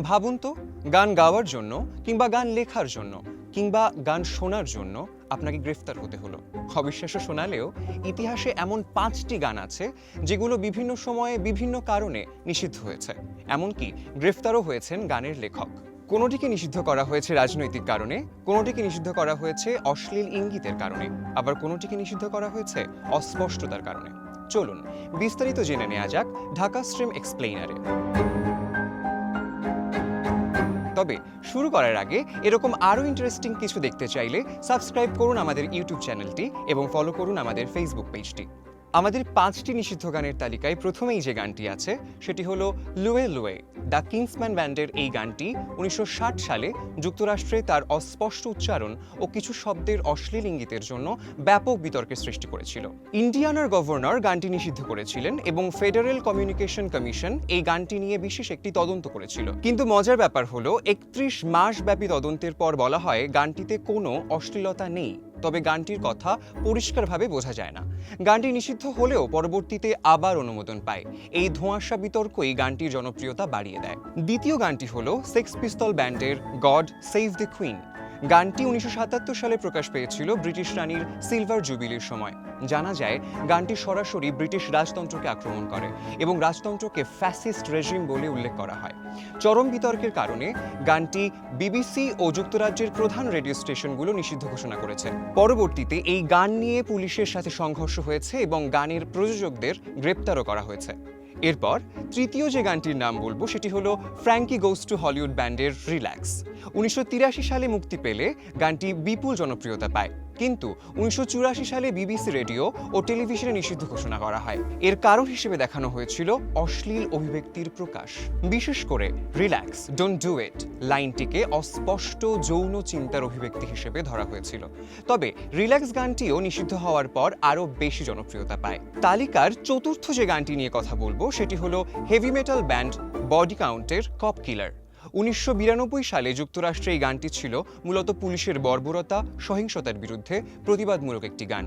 ভাবুন তো, গান গাওয়ার জন্য কিংবা গান লেখার জন্য কিংবা গান শোনার জন্য আপনাকে গ্রেফতার হতে হলো। অবিশ্বাস্য শোনালেও ইতিহাসে এমন পাঁচটি গান আছে যেগুলো বিভিন্ন সময়ে বিভিন্ন কারণে নিষিদ্ধ হয়েছে। এমনকি গ্রেফতারও হয়েছেন গানের লেখক। কোনোটিকে নিষিদ্ধ করা হয়েছে রাজনৈতিক কারণে, কোনোটিকে নিষিদ্ধ করা হয়েছে অশ্লীল ইঙ্গিতের কারণে, আবার কোনোটিকে নিষিদ্ধ করা হয়েছে অস্পষ্টতার কারণে। চলুন, বিস্তারিত জেনে নেওয়া যাক ঢাকা স্ট্রিম এক্সপ্লেইনারে। তবে শুরু করার আগে এরকম আরও ইন্টারেস্টিং কিছু দেখতে চাইলে সাবস্ক্রাইব করুন আমাদের ইউটিউব চ্যানেলটি এবং ফলো করুন আমাদের ফেসবুক পেজটি আমাদের পাঁচটি নিষিদ্ধ গানের তালিকায় প্রথমেই যে গানটি আছে, সেটি হলো লুয়ে লুয়ে, দ্য কিংসম্যান ব্যান্ডের এই গানটি উনিশশো ষাট সালে যুক্তরাষ্ট্রে তার অস্পষ্ট উচ্চারণ ও কিছু শব্দের অশ্লীল ইঙ্গিতের জন্য ব্যাপক বিতর্কের সৃষ্টি করেছিল। ইন্ডিয়ানার গভর্নর গানটি নিষিদ্ধ করেছিলেন এবং ফেডারেল কমিউনিকেশন কমিশন এই গানটি নিয়ে বিশেষ একটি তদন্ত করেছিল। কিন্তু মজার ব্যাপার হলো, একত্রিশ মাস ব্যাপী তদন্তের পর বলা হয় গানটিতে কোনো অশ্লীলতা নেই। তবে গানটির কথা পরিষ্কারভাবে বোঝা যায় না। গানটি নিষিদ্ধ হলেও পরবর্তীতে আবার অনুমোদন পায়। এই ধোঁয়াশা বিতর্কই গানটির জনপ্রিয়তা বাড়িয়ে দেয়। দ্বিতীয় গানটি হল সেক্স পিস্তল ব্যান্ডের গড সেভ দ্য কুইন গানটি উনিশশো সাতাত্তর সালে প্রকাশ পেয়েছিল ব্রিটিশ রানীর সিলভার জুবিলির সময়। জানা যায়, গানটি সরাসরি ব্রিটিশ রাজতন্ত্রকে আক্রমণ করে এবং রাজতন্ত্রকে ফ্যাসিস্ট রেজিম বলে উল্লেখ করা হয়। চরম বিতর্কের কারণে গানটি বিবিসি ও যুক্তরাজ্যের প্রধান রেডিও স্টেশনগুলো নিষিদ্ধ ঘোষণা করেছে। পরবর্তীতে এই গান নিয়ে পুলিশের সাথে সংঘর্ষ হয়েছে এবং গানের প্রযোজকদের গ্রেপ্তারও করা হয়েছে। এরপর তৃতীয় যে গানটির নাম বলব, সেটি হলো ফ্র্যাঙ্কি গোস টু হলিউড ব্যান্ডের রিল্যাক্স। উনিশশো তিরাশি সালে মুক্তি পেলে গানটি বিপুল জনপ্রিয়তা পায়। কিন্তু উনিশশো চুরাশি সালে বিবিসি রেডিও ও টেলিভিশনে নিষিদ্ধ ঘোষণা করা হয়। এর কারণ হিসেবে দেখানো হয়েছিল অশ্লীল অভিব্যক্তির প্রকাশ। বিশেষ করে, রিল্যাক্স, ডোন্ট ডু ইট লাইনটিকে অস্পষ্ট, যৌন চিন্তার অভিব্যক্তি হিসেবে ধরা হয়েছিল। তবে, রিল্যাক্স গানটিও নিষিদ্ধ হওয়ার পর আরও বেশি জনপ্রিয়তা পায়। তালিকার চতুর্থ যে গানটি নিয়ে কথা বলব, সেটি হলো হেভি মেটাল ব্যান্ড বডি কাউন্টের কপ কিলার উনিশশো বিরানব্বই সালে যুক্তরাষ্ট্রে এই গানটি ছিল মূলত পুলিশের বর্বরতা, সহিংসতার বিরুদ্ধে প্রতিবাদমূলক একটি গান।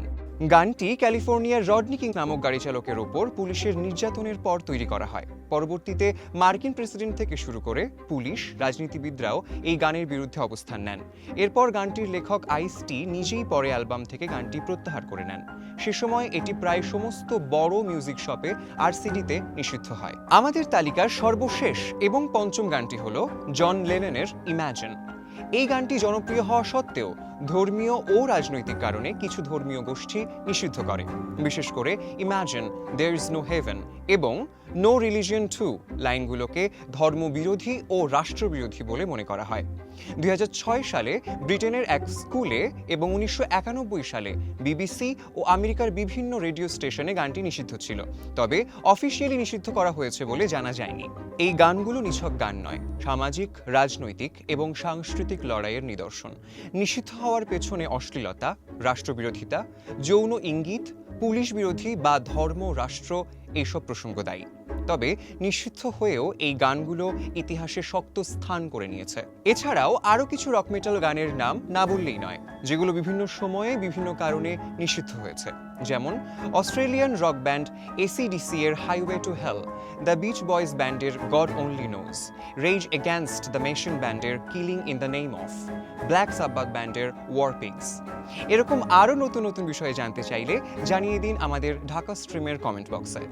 গানটি ক্যালিফোর্নিয়ার রডনি কিং নামক গাড়ি চালকের ওপর পুলিশের নির্যাতনের পর তৈরি করা হয়। পরবর্তীতে মার্কিন প্রেসিডেন্ট থেকে শুরু করে পুলিশ, রাজনীতিবিদরাও এই গানের বিরুদ্ধে অবস্থান নেন। এরপর গানটির লেখক আইস টি নিজেই পরে অ্যালবাম থেকে গানটি প্রত্যাহার করে নেন। সে সময় এটি প্রায় সমস্ত বড় মিউজিক শপে আর সিডিতে নিষিদ্ধ হয়। আমাদের তালিকার সর্বশেষ এবং পঞ্চম গানটি হল জন লেনেনের ইম্যাজিন এই গানটি জনপ্রিয় হওয়া সত্ত্বেও ধর্মীয় ও রাজনৈতিক কারণে কিছু ধর্মীয় গোষ্ঠী নিষিদ্ধ করে। বিশেষ করে imagine there is no heaven এবং নো রিলিজিয়ন টু লাইনগুলোকে ধর্মবিরোধী ও রাষ্ট্রবিরোধী বলে মনে করা হয়। দুই হাজার ছয় সালে ব্রিটেনের এক স্কুলে এবং উনিশশো একানব্বই সালে বিবিসি ও আমেরিকার বিভিন্ন রেডিও স্টেশনে গানটি নিষিদ্ধ ছিল। তবে অফিসিয়ালি নিষিদ্ধ করা হয়েছে বলে জানা যায়নি। এই গানগুলো নিছক গান নয়, সামাজিক, রাজনৈতিক এবং সাংস্কৃতিক লড়াইয়ের নিদর্শন। নিষিদ্ধ হওয়ার পেছনে অশ্লীলতা রাষ্ট্রবিরোধিতা যৌন ইঙ্গিত পুলিশ বিরোধী বা ধর্ম রাষ্ট্র এইসব প্রসঙ্গ দায়ী। তবে নিষিদ্ধ হয়েও এই গানগুলো ইতিহাসে শক্ত স্থান করে নিয়েছে। এছাড়াও আরও কিছু রক মেটাল গানের নাম না বললেই নয়, যেগুলো বিভিন্ন সময়ে বিভিন্ন কারণে নিষিদ্ধ হয়েছে। যেমন অস্ট্রেলিয়ান রক ব্যান্ড এসিডিসি এর Highway to Hell the Beach Boys ব্যান্ডের God Only Knows Rage Against the Machine ব্যান্ডের Killing in the Name of Black Sabbath ব্যান্ডের ওয়ারপিংস এরকম আরও নতুন নতুন বিষয়ে জানতে চাইলে জানিয়ে দিন আমাদের ঢাকা স্ট্রিমের কমেন্ট বক্সে।